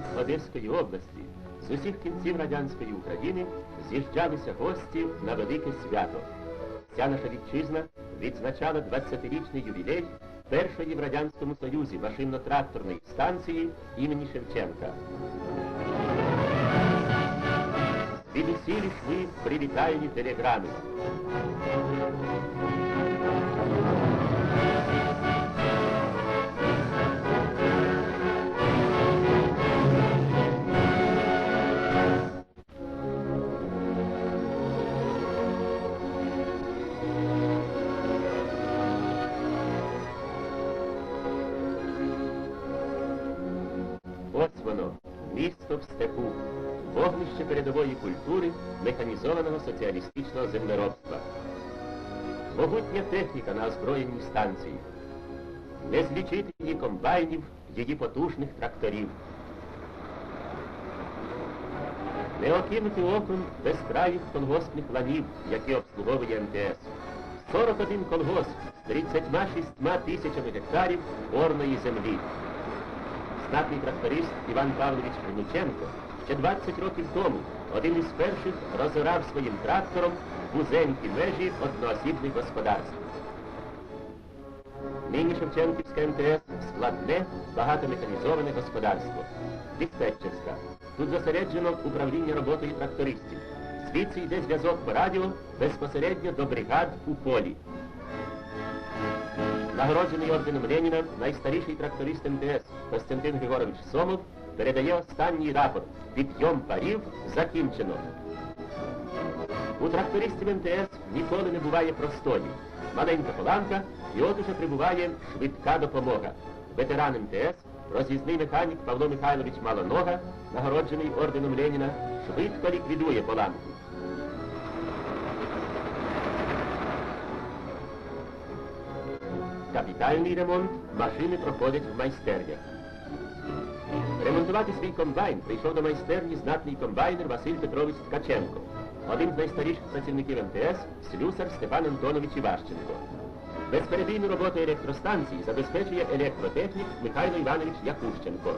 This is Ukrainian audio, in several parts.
багатьох Одеської області з усіх кінців радянської України з'їжджалися гості на велике свято. Вся наша вітчизна відзначала 20-річний ювілей першої в Радянському Союзі машинно-тракторної станції імені Шевченка. Звідусіль йшли привітальні телеграми. Ось воно, місто в степу, вогнище передової культури механізованого соціалістичного землеробства. Могутня техніка на озброєній станції. Не злічити її комбайнів, її потужних тракторів. Не окинути оком безкраїх колгоспних ланів, які обслуговує МТС. 41 колгосп з 36 тисячами гектарів орної землі. Знатний тракторист Іван Павлович Гринученко ще 20 років тому один із перших розорав своїм трактором вузенькі межі одноосібних господарств. Нині Шевченківська МТС складне, багатомеханізоване господарство. Диспетчерська. Тут зосереджено управління роботою трактористів. Звідси йде зв'язок по радіо безпосередньо до бригад у полі. Нагороджений орденом Леніна найстаріший тракторист МТС Костянтин Григорович Сомов передає останній рапорт. Підйом парів закінчено. У трактористів МТС ніколи не буває простої. Маленька поланка, і от уже прибуває швидка допомога. Ветеран МТС, роз'їзний механік Павло Михайлович Малонога, нагороджений орденом Леніна, швидко ліквідує поланку. Капітальний ремонт машини проходять в майстернях. Ремонтувати свій комбайн прийшов до майстерні знатний комбайнер Василь Петрович Ткаченко, один з найстаріших працівників МТС, слюсар Степан Антонович Іващенко. Безперебійну роботу електростанції забезпечує електротехнік Михайло Іванович Якущенко.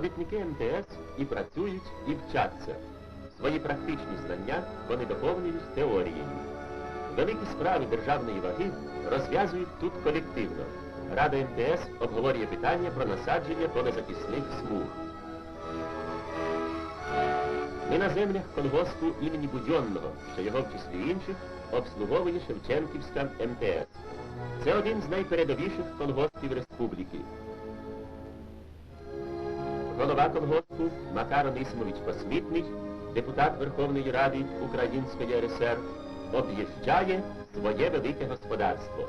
Робітники МТС і працюють, і вчаться. Свої практичні знання вони доповнюють теорією. Великі справи державної ваги розв'язують тут колективно. Рада МТС обговорює питання про насадження полезахисних смуг. Ми на землях колгоспу імені Будьонного, що його в числі інших обслуговує Шевченківська МТС. Це один з найпередовіших колгоспів республіки. Голова колгоспу Макар Онисимович Посмітний, депутат Верховної Ради Української РСР, об'їжджає своє велике господарство.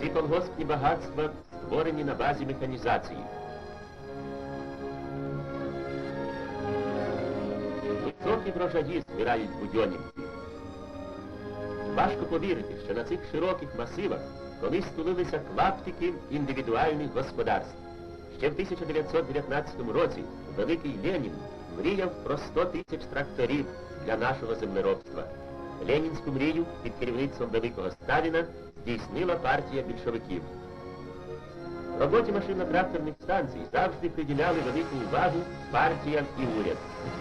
Ці колгоспні багатства створені на базі механізації. Високі врожаї збирають будьонівці. Важко повірити, що на цих широких масивах колись тулилися клаптики індивідуальних господарств. Ще в 1919 році великий Ленін мріяв про 100 тисяч тракторів для нашого землеробства. Ленінську мрію під керівництвом великого Сталіна здійснила партія більшовиків. Роботі машинно-тракторних станцій завжди приділяли велику увагу партія і уряд.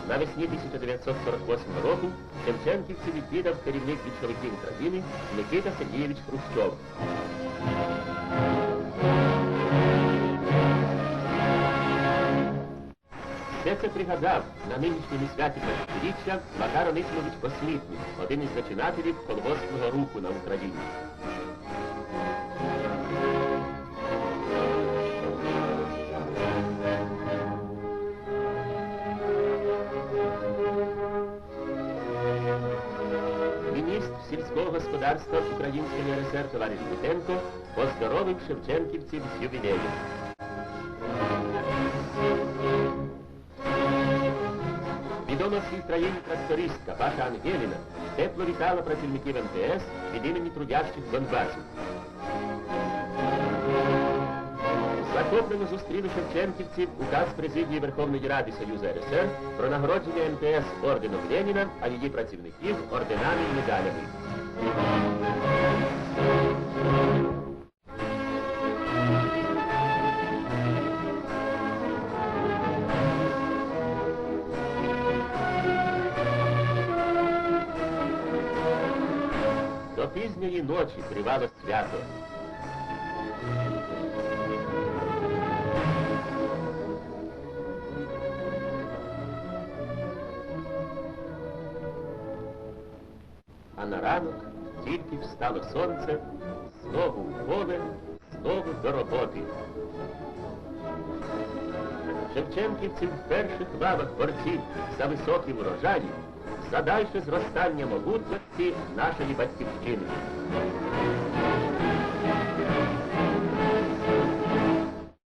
Навесні 1948 року Шевченківці відвідав керівник більшовиків України Микита Сергійович Хрущов. Все це пригадав на нинішньому святі річчя Макар Онисимович Посмітний, один із зачинателів колгоспного руху на Україні. Господарства Української РСР товариш Бутенко поздоровив шевченківців з ювілеєм. Відомо, всій країні трактористка Паша Ангеліна тепло вітала працівників МТС від імені трудящих Донбасу. Захоплено зустріли шевченківців указ президії Верховної Ради Союзу РСР про нагородження МТС орденом Леніна, а її працівників орденами і медалями. До пізньої ночі тривало свято. А на ранок тільки встало сонце, знову в поле, знову до роботи. Шевченківці в перших лавах борців за високі врожаї, за дальше зростання могутності нашої батьківщини.